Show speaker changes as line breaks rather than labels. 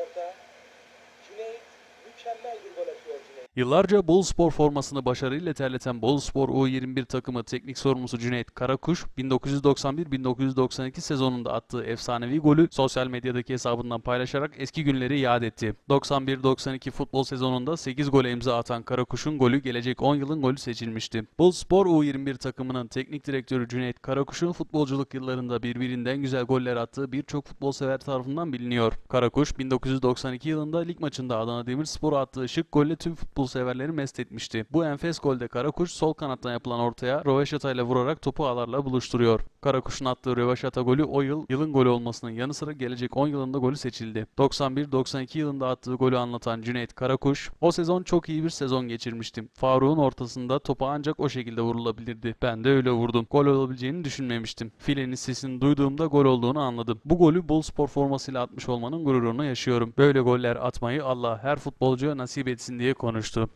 orta. Cüneyt mükemmel bir gol atıyor Cüneyt.
Yıllarca Boluspor formasını başarıyla terleten Boluspor U21 takımı teknik sorumlusu Cüneyt Karakuş, 1991-1992 sezonunda attığı efsanevi golü sosyal medyadaki hesabından paylaşarak eski günleri yad etti. 91-92 futbol sezonunda 8 gole imza atan Karakuş'un golü gelecek 10 yılın golü seçilmişti. Boluspor U21 takımının teknik direktörü Cüneyt Karakuş'un futbolculuk yıllarında birbirinden güzel goller attığı birçok futbol sever tarafından biliniyor. Karakuş 1992 yılında lig maçında Adana Demirspor'a attığı şık golle tüm futbol severleri mest etmişti. Bu enfes golde Karakuş sol kanattan yapılan ortaya röveşata ile vurarak topu ağlarla buluşturuyor. Karakuş'un attığı röveşata golü o yıl yılın golü olmasının yanı sıra gelecek 10 yılında golü seçildi. 91-92 yılında attığı golü anlatan Cüneyt Karakuş, o sezon çok iyi bir sezon geçirmiştim. Faruk'un ortasında topa ancak o şekilde vurulabilirdi. Ben de öyle vurdum. Gol olabileceğini düşünmemiştim. Filenin sesini duyduğumda gol olduğunu anladım. Bu golü Boluspor formasıyla atmış olmanın gururunu yaşıyorum. Böyle goller atmayı Allah her futbolcuya nasip etsin diye konuştu.